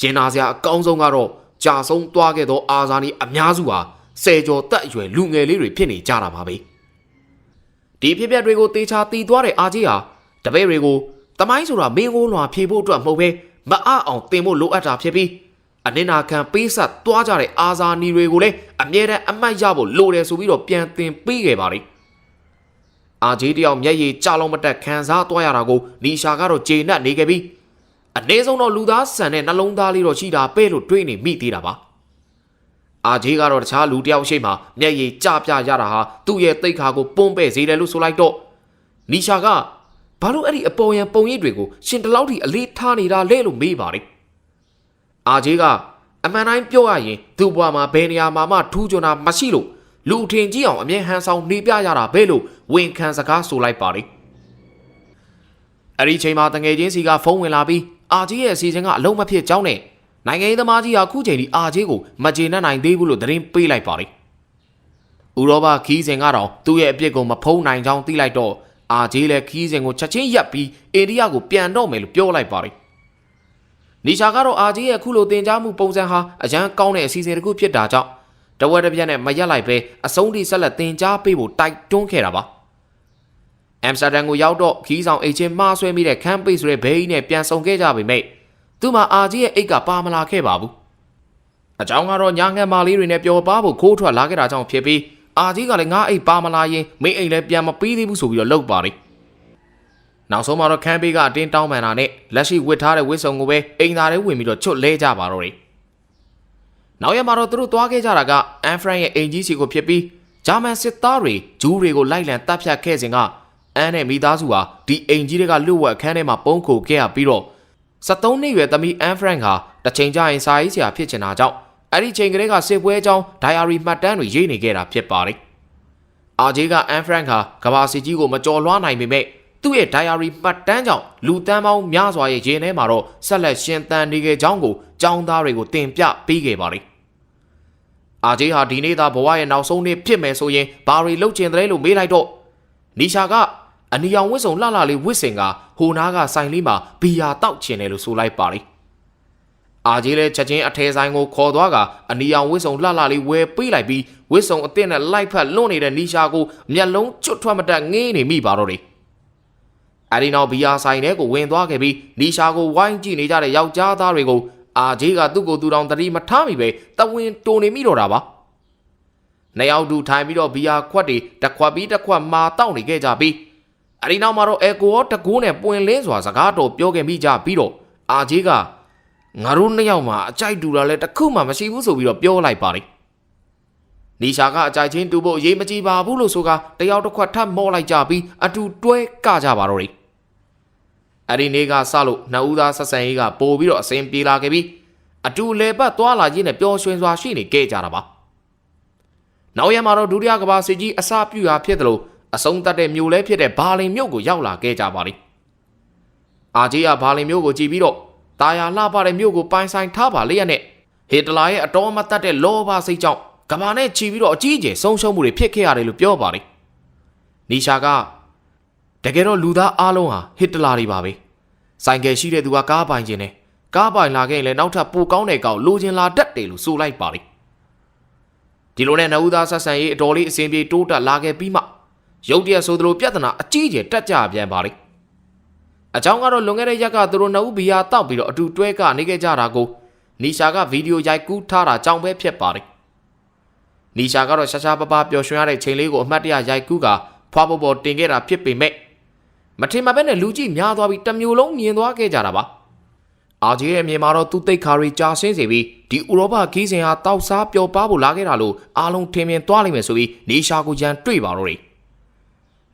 ရင်နာစရာအကောင်းဆုံးကတော့ ကြာဆုံးသွားခဲ့သောအာဇာနည်အများစုဟာဆယ်ကျော်တက်အရွယ်လူငယ်လေးတွေဖြစ်နေကြတာပါပဲဒီဖြစ်ပျက်တွေကိုတေချာတီးသွားတဲ့အာကြီးဟာတပည့်တွေကိုတမိုင်းဆိုတာမင်းကိုလွာဖြေဖို့အတွက်မဟုတ်ပဲမအအောင်တင်ဖို့လိုအပ်တာဖြစ်ပြီးအနင်နာခံပေးဆက်သွားကြတဲ့အာဇာနည်တွေကိုလည်းအမြဲတမ်းအမှတ်ရဖို့လိုတယ်ဆိုပြီးတော့ပြန်သင်ပေးခဲ့ပါလိမ့်အာဂျီတယောက်မျက်ရည်ကြလုံးမတက်ခံစားသွားရတာကိုနီရှာကတော့ကျေနပ်နေခဲ့ပြီး အနည်းဆုံးတော့လူသားဆန်တဲ့နှလုံးသားလေးတော့ရှိတာပဲလို့တွေးနေမိသေးတာပါအာဂျီကတော့တခြားလူတယောက်ရှိမှမျက်ရည်ကြပြရတာဟာသူ့ရဲ့တိတ်ခါကိုပုံပဲ့စေတယ်လို့ဆိုလိုက်တော့နီရှာကဘာလို့အဲ့ဒီအပေါ်ယံပုံရိပ်တွေကိုရှင်တလောက်ထိအလေးထားနေတာလဲလို့မေးပါတယ်အာဂျီကအမှန်တိုင်းပြောရရင်သူ့ဘဝမှာဘယ်နေရာမှာမှထူးချွန်တာမရှိလို့လူထင်ကြီးအောင်အမြဲဟန်ဆောင်နေပြရတာပဲလို့ဝန်ခံစကားဆိုလိုက်ပါတယ်အဲ့ဒီချိန်မှာတငယ်ချင်းစီကဖုန်းဝင်လာပြီး အာဂျီရဲ့အစီအစဉ်ကအလုံးမဖြစ်ကြောင်းနဲ့နိုင်ငံရေးသမားကြီးဟာခုချိန်ဒီအာဂျီကိုမကျေနပ်နိုင်သေးဘူးလို့သတင်းပေးလိုက်ပါတယ်ဥရောပခီးစဉ်ကတော့သူ့ရဲ့အပြစ်ကိုမဖုံးနိုင်ကြောင်းသိလိုက်တော့အာဂျီလည်းခီးစဉ်ကိုချက်ချင်းရပ်ပြီးအိန္ဒိယကိုပြန်တော့မယ်လို့ပြောလိုက်ပါတယ်နီရှာကတော့အာဂျီရဲ့အခုလိုတင် जा မှုပုံစံဟာအရန်ကောင်းတဲ့အစီအစဉ်တစ်ခုဖြစ်တာကြောင့်တဝက်တစ်ပြက်နဲ့မရက်လိုက်ပဲအဆုံးထိဆက်လက်တင် जा ပေးဖို့တိုက်တွန်းခဲ့တာပါ အမ်စတာဒန်ကိုရောက်တော့ခီးဆောင်အိတ်ချင်းမှားဆွဲမိတဲ့ခန်းပိတ်ဆိုတဲ့ဘေးကြီးနဲ့ပြန်ဆောင်ခဲ့ကြပေမဲ့သူ့မှာအာဂျီရဲ့အိတ်ကပါမလာခဲ့ပါဘူးအကြောင်းကတော့ညာငံမာလေးတွေနဲ့ပျော်ပါဖို့ခိုးထွက်လာခဲ့တာကြောင့်ဖြစ်ပြီးအာဂျီကလည်းငါအိတ်ပါမလာရင်မင်းအိတ်လည်းပြန်မပေးသေးဘူးဆိုပြီးတော့လှုပ်ပါလိမ့်နောက်ဆုံးမှာတော့ခန်းပေးကအတင်းတောင်းပန်တာနဲ့လက်ရှိဝစ်ထားတဲ့ဝစ်စုံကိုပဲအိမ်သားထဲဝင်ပြီးတော့ချွတ်လဲကြပါတော့တယ်။နောက်ရမှာတော့သူတို့သွားခဲ့ကြတာကအန်ဖရန်ရဲ့အိမ်ကြီးစီကိုဖြစ်ပြီးဂျာမန်စစ်သားတွေဂျူးတွေကိုလိုက်လံတပ်ဖြတ်ခဲ့စဉ်က အန်နဲ့မိသားစုဟာဒီအိမ်ကြီးတွေကလွတ်ဝက်ခန်းထဲမှာပုံခိုခဲ့ရပြီးတော့73နှစ်ရွယ်သမီးအန်ဖရန်ဟာတစ်ချိန်ကျရင်စာရေးဆရာဖြစ်ချင်တာကြောင့်အဲ့ဒီချိန်ကလေးကစစ်ပွဲအကြောင်းဒိုင်ယာရီမှတ်တမ်းတွေရေးနေခဲ့တာဖြစ်ပါတယ်။အာဂျေကအန်ဖရန်ဟာကဘာစီကြီးကိုမကြော်လွှားနိုင်ပေမဲ့သူ့ရဲ့ diary မှတ်တမ်းကြောင့်လူတန်းပေါင်းများစွာရဲ့ရင်ထဲမှာတော့ဆက်လက်ရှင်သန်နေခဲ့ကြောင်းကိုចောင်းသားတွေကိုတင်ပြပေးခဲ့ပါတယ်။အာဂျေးဟာဒီနေ့သာဘဝရဲ့နောက်ဆုံးနေ့ဖြစ်မယ်ဆိုရင်ဘာတွေလုပ်ချင်တယ်လို့မေးလိုက်တော့နီရှာက အနီရောင်ဝစ်စုံလှလှလေးဝစ်စင်ကဟိုနားကဆိုင်လေးမှာဘီယာတောက်ချင်တယ်လို့ဆိုလိုက်ပါတယ်။အာဂျေးလည်းချက်ချင်းအထဲဆိုင်ကိုခေါ်သွားကအနီရောင်ဝစ်စုံလှလှလေးဝယ်ပေးလိုက်ပြီးဝစ်စုံအစ်စ်နဲ့လိုက်ဖက်လွန့်နေတဲ့နီရှာကိုမျက်လုံးကျွတ်ထွက်မတက်ငေးနေမိပါတော့တယ်။အဲဒီနောက်ဘီယာဆိုင်ထဲကိုဝင်သွားခဲ့ပြီးနီရှာကိုဝိုင်းကြည့်နေကြတဲ့ယောက်ျားသားတွေကိုအာဂျေးကသူ့ကိုသူတောင်တတိမထားမိပဲတဝင်းတိုနေမိတော့တာပါ။နှစ်ယောက်တူထိုင်ပြီးတော့ဘီယာခွက်တွေတစ်ခွက်ပြီးတစ်ခွက်မာတောက်နေခဲ့ကြပြီး အဲဒီနောက်မှာတော့အကိုရောတကိုးနဲ့ပွင့်လင်းစွာစကားတော်ပြောခဲ့မိကြပြီးတော့အာဂျေးကငါတို့နှစ်ယောက်မှာအကြိုက်တူတာလဲတစ်ခုမှမရှိဘူးဆိုပြီးတော့ပြောလိုက်ပါတယ်။နီရှာကအကြိုက်ချင်းတူဖို့အရေးမကြီးပါဘူးလို့ဆိုကတယောက်တစ်ခွက်ထပ်မော့လိုက်ကြပြီးအတူတွဲကကြပါတော့တယ်။အဲဒီနေ့ကစလို့နှစ်ဦးသားဆက်ဆံရေးကပို့ပြီးတော့အစင်ပြေလာခဲ့ပြီးအတူလဲပတ်သွားလာခြင်းနဲ့ပျော်ရွှင်စွာရှိနေခဲ့ကြတာပါ။နောက်ရက်မှာတော့ဒုတိယကမ္ဘာစစ်ကြီးအစပြုရာဖြစ်တယ်လို့ အဆုံးသတ်တဲ့မြို့လဲဖြစ်တဲ့ဘာလင်မြို့ကိုရောက်လာခဲ့ကြပါလိမ့်။အာဂျီယာဘာလင်မြို့ကိုကြည်ပြီးတော့တာယာလှပတဲ့မြို့ကိုပိုင်ဆိုင်ထားပါလေရနဲ့ဟစ်တလာရဲ့အတော်မတတ်တဲ့လောဘစိတ်ကြောင့်ကဘာနဲ့ချီပြီးတော့အကြီးအကျယ်ဆုံးရှုံးမှုတွေဖြစ်ခဲ့ရတယ်လို့ပြောပါလိမ့်။နီရှာကတကယ်တော့လူသားအားလုံးဟာဟစ်တလာတွေပါပဲ။ဆိုင်ကယ်ရှိတဲ့သူကကားပိုင်ခြင်းနဲ့ကားပိုင်လာခဲ့ရင်လည်းနောက်ထပ်ပိုကောင်းတဲ့ကောင်လိုချင်လာတတ်တယ်လို့ဆိုလိုက်ပါလိမ့်။ဒီလိုနဲ့နှုတ်သားဆက်ဆံရေးအတော်လေးအဆင်ပြေတိုးတက်လာခဲ့ပြီးမှ ရုတ်တရက်ဆိုသလိုပြဿနာအကြီးအကျယ်တက်ကြပြန်ပါလိမ့်အကြောင်းကတော့လွန်ခဲ့တဲ့ရက်ကသူတို့နှစ်ဦးဘီယာတောက်ပြီးတော့အတူတွဲကနေခဲ့ကြတာကိုနီရှာကဗီဒီယိုရိုက်ကူးထားတာကြောင့်ပဲဖြစ်ပါတယ်နီရှာကတော့ရှာရှာပပပျော်ရွှင်ရတဲ့ချိန်လေးကိုအမှတ်တရရိုက်ကူးကဖွာပေါ်ပေါ်တင်ခဲ့တာဖြစ်ပေမဲ့မထင်မှပဲနဲ့လူကြီးများသွားပြီးတစ်မျိုးလုံးမြင်သွားခဲ့ကြတာပါအာဂျီရဲ့အမြင်မှာတော့သူ့တိတ်ခါရီကြာဆင်းစေပြီးဒီဥရောပခီးစဉ်ဟာတောက်စားပျော်ပါဖို့လာခဲ့တာလို့အားလုံးထင်မြင်သွားလိမ့်မယ်ဆိုပြီးနီရှာကိုရန်တွေ့ပါတော့တယ်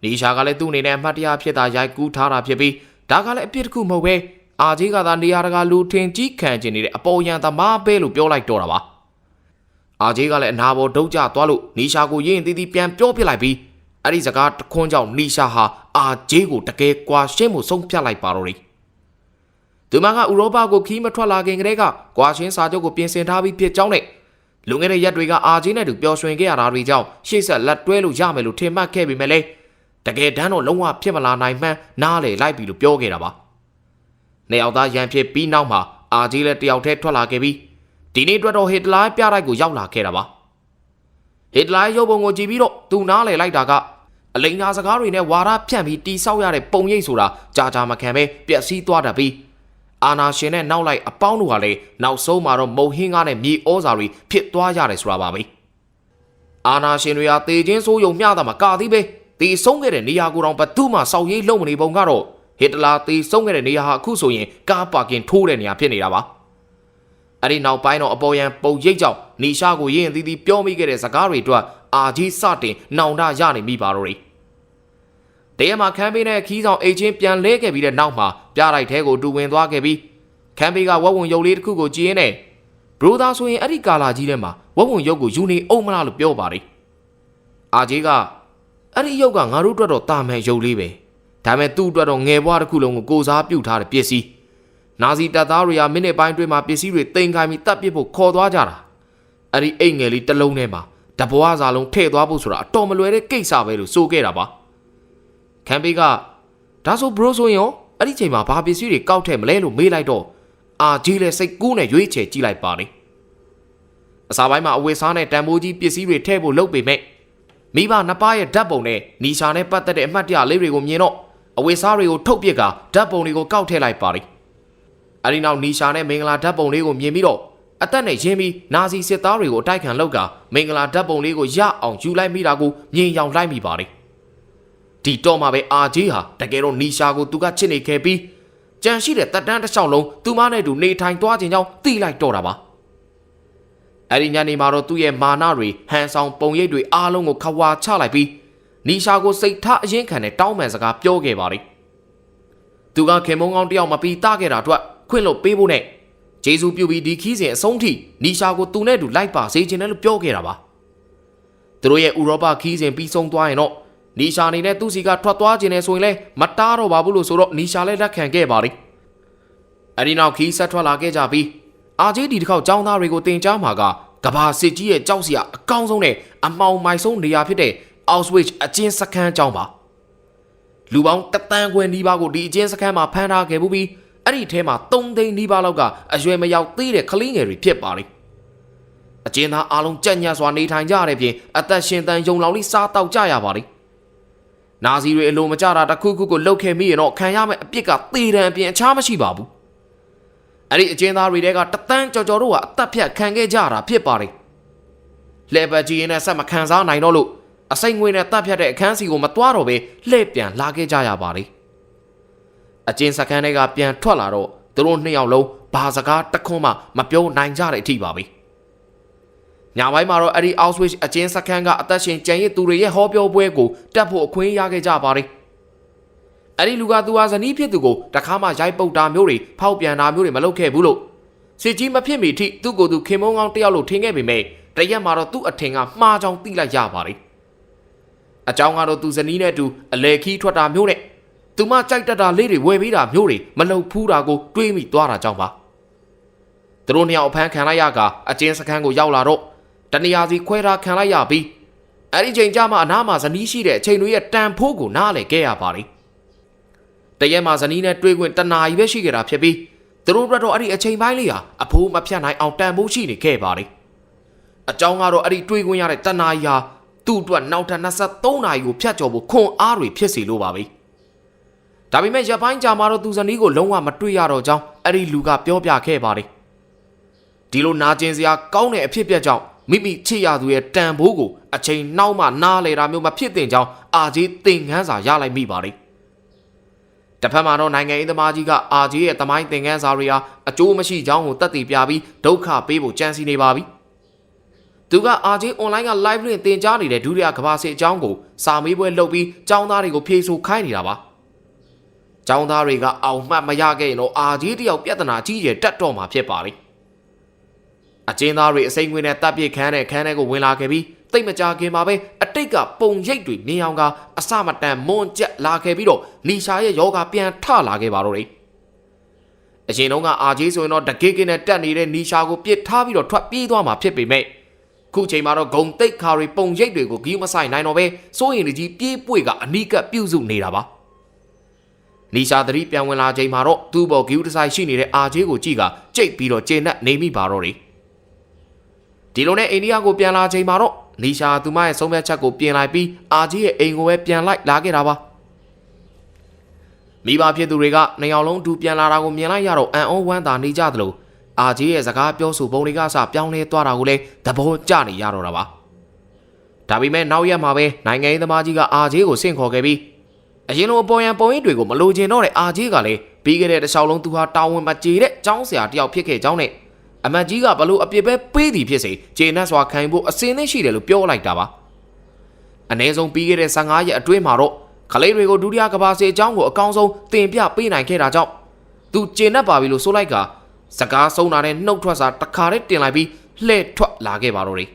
နီရှာကလည်းသူ့အနေနဲ့အမှတ်တရဖြစ်တာရိုက်ကူးထားတာဖြစ်ပြီးဒါကလည်းအပြစ်တစ်ခုမဟုတ်ပဲအာကြီးကသာနေရာတကာလူထင်ကြီးခံကျင်နေတဲ့အပေါ်ယံသမားပဲလို့ပြောလိုက်တော့တာပါအာကြီးကလည်းအနာပေါ်ဒုတ်ကျသွားလို့နီရှာကိုရင်းတီးတီးပြန်ပြောပြလိုက်ပြီးအဲ့ဒီစကားတခွန်းကြောင့်နီရှာဟာအာကြီးကိုတကယ်ကွာရှင်းမှုဆုံးဖြတ်လိုက်ပါတော့တယ်သူမကဥရောပကိုခီးမထွက်လာခင်ကတည်းကကွာရှင်းစာချုပ်ကိုပြင်ဆင်ထားပြီးဖြစ်ကြောင်းနဲ့လူငယ်တဲ့ရက်တွေကအာကြီးနဲ့တူပျော်ရွှင်ခဲ့ရတာတွေကြောင့်ရှေ့ဆက်လက်တွဲလို့ရမယ်လို့ထင်မှတ်ခဲ့ပေမဲ့လည်း တကယ်တမ်းတော့လုံးဝဖြစ်မလာနိုင်မှန်းနားလေလိုက်ပြီလို့ပြောခဲ့တာပါနှစ်ယောက်သားရန်ဖြစ်ပြီးနောက်မှာအာဂျီလည်းတယောက်တည်းထွက်လာခဲ့ပြီးဒီနေ့အတွက်တော့ဟစ်တလာပြတိုက်ကိုရောက်လာခဲ့တာပါဟစ်တလာရုပ်ပုံကိုကြည့်ပြီးတော့သူနားလေလိုက်တာကအလိန်နာစကားတွေနဲ့ဝါရဖြန့်ပြီးတိဆောက်ရတဲ့ပုံရိပ်ဆိုတာကြာကြာမခံပဲပျက်စီးသွားတတ်ပြီးအာနာရှင်နဲ့နောက်လိုက်အပေါင်းတို့ကလည်းနောက်ဆုံးမှာတော့မုံဟင်းကားနဲ့မြေဩဇာတွေဖြစ်သွားရတယ်ဆိုတာပါပဲအာနာရှင်တွေဟာတေချင်းဆိုးယုံမျှတာမှာကာသည်ပဲ တီဆုံးခဲ့တဲ့နေရာကိုတော့ဘသူမှစောက်ရေးလုံးမနေပုံကတော့ဟစ်တလာတီဆုံးခဲ့တဲ့နေရာဟာအခုဆိုရင်ကားပါကင်ထိုးတဲ့နေရာဖြစ်နေတာပါအဲ့ဒီနောက်ပိုင်းတော့အပေါ်ယံပုံရိပ်ကြောင့်နီရှာကိုရင်းသီးသီးပြောမိခဲ့တဲ့စကားတွေအတွက်အာကြီးစတင်နှောင်တရနေမိပါတော့တယ်တရမှာခမ်းပေးတဲ့ခီးဆောင်အိတ်ချင်းပြန်လဲခဲ့ပြီးတဲ့နောက်မှာပြလိုက်သေးကိုတူဝင်သွားခဲ့ပြီးခမ်းပေးကဝက်ဝင်ရုပ်လေးတစ်ခုကိုကြည့်ရင်းနဲ့ဘရိုသာဆိုရင်အဲ့ဒီကာလာကြီးထဲမှာဝက်ဝင်ရုပ်ကိုယူနေအောင်မလားလို့ပြောပါတယ်အာကြီးက အဲ့ဒီရုပ်ကငါတို့အတွက်တော့တာမယ်ရုပ်လေးပဲဒါပေမဲ့သူ့အတွက်တော့ငယ်ဘွားတစ်ခုလုံးကိုကိုစားပြုတ်ထားတဲ့ပစ္စည်းနာဇီတပ်သားတွေကမိနစ်ပိုင်းအတွင်းမှာပစ္စည်းတွေတင်ခိုင်းပြီးတပ်ပစ်ဖို့ခေါ်သွားကြတာအဲ့ဒီအိတ်ငယ်လေးတစ်လုံးထဲမှာတဘွားစာလုံးထည့်သွားဖို့ဆိုတာအတော်မလွယ်တဲ့ကိစ္စပဲလို့ဆိုခဲ့တာပါခမ်ဘေးကဒါဆိုဘရိုဆိုရင်ရောအဲ့ဒီချိန်မှာဘာပစ္စည်းတွေကောက်ထည့်မလဲလို့မေးလိုက်တော့အာကြီးလည်းစိတ်ကူးနဲ့ရွေးချယ်ကြည့်လိုက်ပါလေအစာပိုင်းမှာအဝတ်စားနဲ့တံမိုးကြီးပစ္စည်းတွေထည့်ဖို့လုပ်ပေမဲ့ မိဘနှစ်ပါးရဲ့ဓာတ်ပုံနဲ့နီရှာနဲ့ပတ်သက်တဲ့အမှတ်တရလေးတွေကိုမြင်တော့အဝတ်စားတွေကိုထုတ်ပစ်ကဓာတ်ပုံတွေကိုကောက်ထည့်လိုက်ပါလိ။အဲဒီနောက်နီရှာနဲ့မင်္ဂလာဓာတ်ပုံလေးကိုမြင်ပြီးတော့အသက်နဲ့ရင်းပြီးနာဇီစစ်သားတွေကိုအတိုက်ခံလောက်ကမင်္ဂလာဓာတ်ပုံလေးကိုရအောင်ယူလိုက်မိတာကိုမြင်ရောင်လိုက်မိပါလိ။ဒီတော့မှပဲအာဂျီဟာတကယ်တော့နီရှာကိုသူကချစ်နေခဲ့ပြီးကြံရှိတဲ့တက်တန်းတစ်လျှောက်လုံးသူမနဲ့တူနေထိုင်သွားခြင်းကြောင့်တိလိုက်တော့တာပါ။ အဲ့ဒီညနေမှာတော့သူ့ရဲ့မာနတွေဟန်ဆောင်ပုံရိပ်တွေအားလုံးကိုခဝါချလိုက်ပြီးနီရှာကိုစိတ်ထအရင်ခံတဲ့တောင်းပန်စကားပြောခဲ့ပါလိမ့်သူကခင်မုံကောင်းတယောက်မပီတာခဲ့တာအတွက်ခွင့်လို့ပေးဖို့နဲ့ဂျေဇူးပြုပြီးဒီခီးစဉ်အဆုံးထိနီရှာကိုသူနဲ့တူလိုက်ပါစေချင်တယ်လို့ပြောခဲ့တာပါသူတို့ရဲ့ဥရောပခီးစဉ်ပြီးဆုံးသွားရင်တော့နီရှာအနေနဲ့သူ့စီကထွက်သွားခြင်းနဲ့ဆိုရင်လည်းမတားတော့ပါဘူးလို့ဆိုတော့နီရှာလည်းလက်ခံခဲ့ပါလေအဲ့ဒီနောက်ခီးဆက်ထွက်လာခဲ့ကြပြီး အာဂျီဒီတစ်ခေါက်ចောင်းသားတွေကိုတင်ကြားမှာကကဘာစစ်ကြီးရဲ့ကြောက်စရာအကောင်းဆုံးနဲ့အမောင်မိုင်ဆုံးနေရာဖြစ်တဲ့ Auschwitz အကျဉ်းစခန်းကျောင်းပါလူပေါင်းတသန်းခွဲနီးပါးကိုဒီအကျဉ်းစခန်းမှာဖမ်းထားခဲ့မှုပြီးအဲ့ဒီထဲမှာ3သိန်းနီးပါးလောက်ကအရွယ်မရောက်သေးတဲ့ကလေးငယ်တွေဖြစ်ပါလေအကျဉ်းသားအားလုံးကြက်ညက်စွာနေထိုင်ကြရတဲ့ပြင်အသက်ရှင်တန်ယုံလောင်လေးစားတောက်ကြရပါလေနာဇီတွေအလိုမကြတာတစ်ခုခုကိုလှုပ်ခဲ့မိရင်တော့ခံရမယ့်အပြစ်ကသေတံအပြင်အခြားမရှိပါဘူး အဲ့ဒီအကျဉ်းသားတွေတဲကတသန်းကြော်ကြော်တို့ကအသက်ဖြတ်ခံခဲ့ကြတာဖြစ်ပါတယ်လဲပတ်ကြီးရင်နဲ့ဆက်မခံစားနိုင်တော့လို့အစိမ့်ငွေနဲ့တပ်ဖြတ်တဲ့အခန်းစီကိုမသွားတော့ပဲလှည့်ပြန်လာခဲ့ကြရပါလေအကျဉ်းစခန်းတွေကပြန်ထွက်လာတော့သူတို့နှစ်ယောက်လုံးဘာစကားတစ်ခွန်းမှမပြောနိုင်ကြတဲ့အထိပါပဲညပိုင်းမှာတော့အဲ့ဒီ Auschwitz အကျဉ်းစခန်းကအသက်ရှင်ကျန်ရစ်သူတွေရဲ့ဟောပြောပွဲကိုတက်ဖို့အခွင့်ရခဲ့ကြပါလေ အဲ့ဒီလူကသူဟာဇနီးဖြစ်သူကိုတခါမှရိုက်ပုတ်တာမျိုးတွေဖောက်ပြန်တာမျိုးတွေမလုပ်ခဲ့ဘူးလို့စစ်ကြီးမဖြစ်မီထိသူ့ကိုယ်သူခင်မုန်းကောင်းတယောက်လို့ထင်ခဲ့ပေမဲ့တရက်မှာတော့သူ့အထင်ကမှားကြောင်သိလိုက်ရပါလေအကြောင်းကတော့သူဇနီးနဲ့အတူအလေခီးထွက်တာမျိုးနဲ့သူမကြိုက်တတ်တာလေးတွေဝယ်ပေးတာမျိုးတွေမလုပ်ဖူးတာကိုတွေးမိသွားတာကြောင့်ပါသူတို့နှစ်ယောက်အဖမ်းခံလိုက်ရကအကျဉ်းစခန်းကိုရောက်လာတော့တနေရာစီခွဲထားခံလိုက်ရပြီးအဲ့ဒီချိန်ကျမှအနားမှာဇနီးရှိတဲ့အချိန်တွေရဲ့တန်ဖိုးကိုနားလည်ခဲ့ရပါလေ တရက်မှာဇနီးနဲ့တွေ့ခွင့်တနာရီပဲရှိခဲ့တာဖြစ်ပြီးသူတို့အတွက်တော့အဲ့ဒီအချိန်ပိုင်းလေးဟာအဖိုးမဖြတ်နိုင်အောင်တန်ဖိုးရှိနေခဲ့ပါလေအကြောင်းကတော့အဲ့ဒီတွေ့ခွင့်ရတဲ့တနာရီဟာသူ့အတွက်နောက်ထပ်23နာရီကိုဖြတ်ကျော်ဖို့ခွန်အားတွေဖြစ်စီလို့ပါပဲဒါပေမဲ့ရပိုင်းကြာမှာတော့သူဇနီးကိုလုံးဝမတွေ့ရတော့ကြောင်းအဲ့ဒီလူကပြောပြခဲ့ပါတယ်ဒီလိုနာကျင်စရာကောင်းတဲ့အဖြစ်အပျက်ကြောင့်မိမိချစ်ရသူရဲ့တန်ဖိုးကိုအချိန်နောက်မှနားလေတာမျိုးမဖြစ်သင့်ကြောင်းအာကြီးသင်ခန်းစာရလိုက်မိပါတယ် တစ်ဖက်မှာတော့နိုင်ငံရေးသမားကြီးကအာကြီးရဲ့တမိုင်းသင်ခန်းစာတွေဟာအကျိုးမရှိကြောင်းကိုတက်တည်ပြပြီးဒုက္ခပေးဖို့ကြံစီနေပါပြီသူကအာဂျီ online က live တွင်တင်ကြားနေတဲ့ဒုတိယကမ္ဘာစစ်အကြောင်းကိုစာမေးပွဲလုပ်ပြီးចောင်းသားတွေကိုဖြေဆိုခိုင်းနေတာပါ။ចောင်းသားတွေကအောင်မှတ်မရခဲ့ရင်တော့အာဂျီတယောက်ပြဿနာကြီးကျယ်တက်တော့မှာဖြစ်ပါလေ။အကျဉ်းသားတွေအစိမ့်ငွေနဲ့တပ်ပစ်ခန်းတဲ့ခန်းထဲကိုဝင်လာခဲ့ပြီး တိတ်မကြခင်မှာပဲအတိတ်ကပုံရိပ်တွေမြင်အောင်ကအစမတန်မွန်ကျက်လာခဲ့ပြီးတော့လီရှာရဲ့ယောဂပြန်ထလာခဲ့ပါတော့တယ်။အရင်တုန်းကအာဂျီဆိုရင်တော့တကိကိနဲ့တက်နေတဲ့နီရှာကိုပြစ်ထားပြီးတော့ထွက်ပြေးသွားမှာဖြစ်ပေမဲ့ခုချိန်မှာတော့ဂုံတိတ်ခါတွေပုံရိပ်တွေကိုဂီးမဆိုင်နိုင်တော့ပဲစိုးရင်ကြီးပြေးပွေကအနီးကပ်ပြုတ်စုနေတာပါနီရှာသတိပြန်ဝင်လာချိန်မှာတော့သူ့ဘော်ဂီးတဆိုင်ရှိနေတဲ့အာဂျေးကိုကြည့်ကကြိတ်ပြီးတော့ကျဉ်နဲ့နေမိပါတော့တယ်ဒီလိုနဲ့အိန္ဒိယကိုပြန်လာချိန်မှာတော့ နီရှာသူမရဲ့ဆုံးဖြတ်ချက်ကိုပြင်လိုက်ပြီးအာဂျေးရဲ့အိမ်ကိုပဲပြန်လိုက်လာခဲ့တာပါမိဘဖြစ်သူတွေကနှစ်ယောက်လုံးအတူပြန်လာတာကိုမြင်လိုက်ရတော့အံ့ဩဝမ်းသာနေကြသလိုအာဂျီရဲ့စကားပြောဆိုပုံတွေကစပြောင်းလဲသွားတာကိုလည်းသဘောကျနေရတော့တာပါဒါပေမဲ့နောက်ရက်မှာပဲနိုင်ငံရေးသမားကြီးကအာဂျီကိုဆင့်ခေါ်ခဲ့ပြီးအရင်လိုအပေါ်ယံပုံရိပ်တွေကိုမလိုချင်တော့တဲ့အာဂျီကလည်းပြီးခဲ့တဲ့တစ်လျှောက်လုံးသူဟာတာဝန်မကျေတဲ့ចောင်းဆရာတယောက်ဖြစ်ခဲ့ကြောင်းနဲ့ အမတ်ကြီးကဘလို့အပြစ်ပဲပေးသည်ဖြစ်စေဂျေနတ်စွာခံဖို့အစင်းနဲ့ရှိတယ်လို့ပြောလိုက်တာပါအ ਨੇ ဆုံးပြီးခဲ့တဲ့15ရက်အတွင်းမှာတော့ကလေးတွေကိုဒုတိယကဘာစီအကြောင်းကိုအကောင်းဆုံးတင်ပြပေးနိုင်ခဲ့တာကြောင့်သူဂျေနတ်ပါပြီလို့ဆိုလိုက်ကစကားဆုံးတာနဲ့နှုတ်ထွက်စာတစ်ခါတည်းတင်လိုက်ပြီးလှည့်ထွက်လာခဲ့ပါတော့တယ်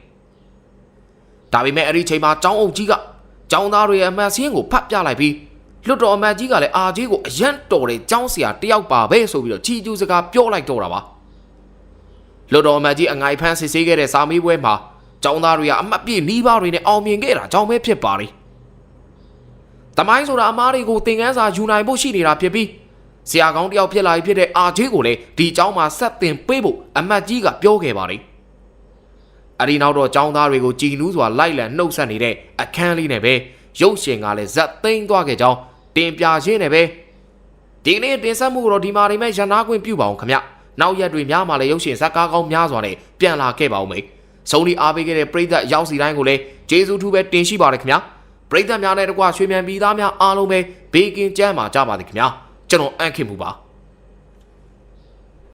ဒါပေမဲ့အဲ့ဒီချိန်မှာကျောင်းအုပ်ကြီးကကျောင်းသားတွေရဲ့အမှန်စင်းကိုဖတ်ပြလိုက်ပြီးလွတ်တော်အမတ်ကြီးကလည်းအာကြီးကိုအယံတော်တယ်ကျောင်းဆရာတယောက်ပါပဲဆိုပြီးတော့ချီကျူးစကားပြောလိုက်တော့တာပါ လွတ်တော်အမတ်ကြီးအငိုင်ဖန်းစစ်ဆေးခဲ့တဲ့စာမေးပွဲမှာចောင်းသားတွေကအမှတ်ပြည့်နှီးပါးတွေနဲ့အောင်မြင်ခဲ့တာကြောင့်ပဲဖြစ်ပါလေ။တမိုင်းဆိုတာအမားတွေကိုသင်ခန်းစာယူနိုင်ဖို့ရှိနေတာဖြစ်ပြီးဆရာကောင်းတယောက်ဖြစ်လာပြီဖြစ်တဲ့အာဂျေကိုလည်းဒီကျောင်းမှာဆက်တင်ပေးဖို့အမတ်ကြီးကပြောခဲ့ပါလေ။အဲဒီနောက်တော့ကျောင်းသားတွေကိုကြည်နူးစွာလိုက်လံနှုတ်ဆက်နေတဲ့အခန်းလေးနဲ့ပဲရုပ်ရှင်ကလည်းဇက်သိမ်းသွားခဲ့ကြောင်းတင်ပြရင်းနဲ့ပဲဒီကနေ့တင်ဆက်မှုတော့ဒီမှာနေမဲ့ရနာခွင့်ပြုပါအောင်ခင်ဗျ။ နောက်ရက်တွေများမှလည်းရုပ်ရှင်ဇက်ကားကောင်းများစွာနဲ့ပြန်လာခဲ့ပါဦးမယ်။ဆုံးလီအားပေးခဲ့တဲ့ပရိသတ်ရောက်စီတိုင်းကိုလည်းကျေးဇူးထူးပဲတင်ရှိပါတယ်ခင်ဗျာ။ပရိသတ်များနဲ့တကွရွှေမြန်ပြည်သားများအားလုံးပဲဘေးကင်းကျန်းမာကြပါစေခင်ဗျာ။ကျွန်တော်အန့်ခင်မှုပါ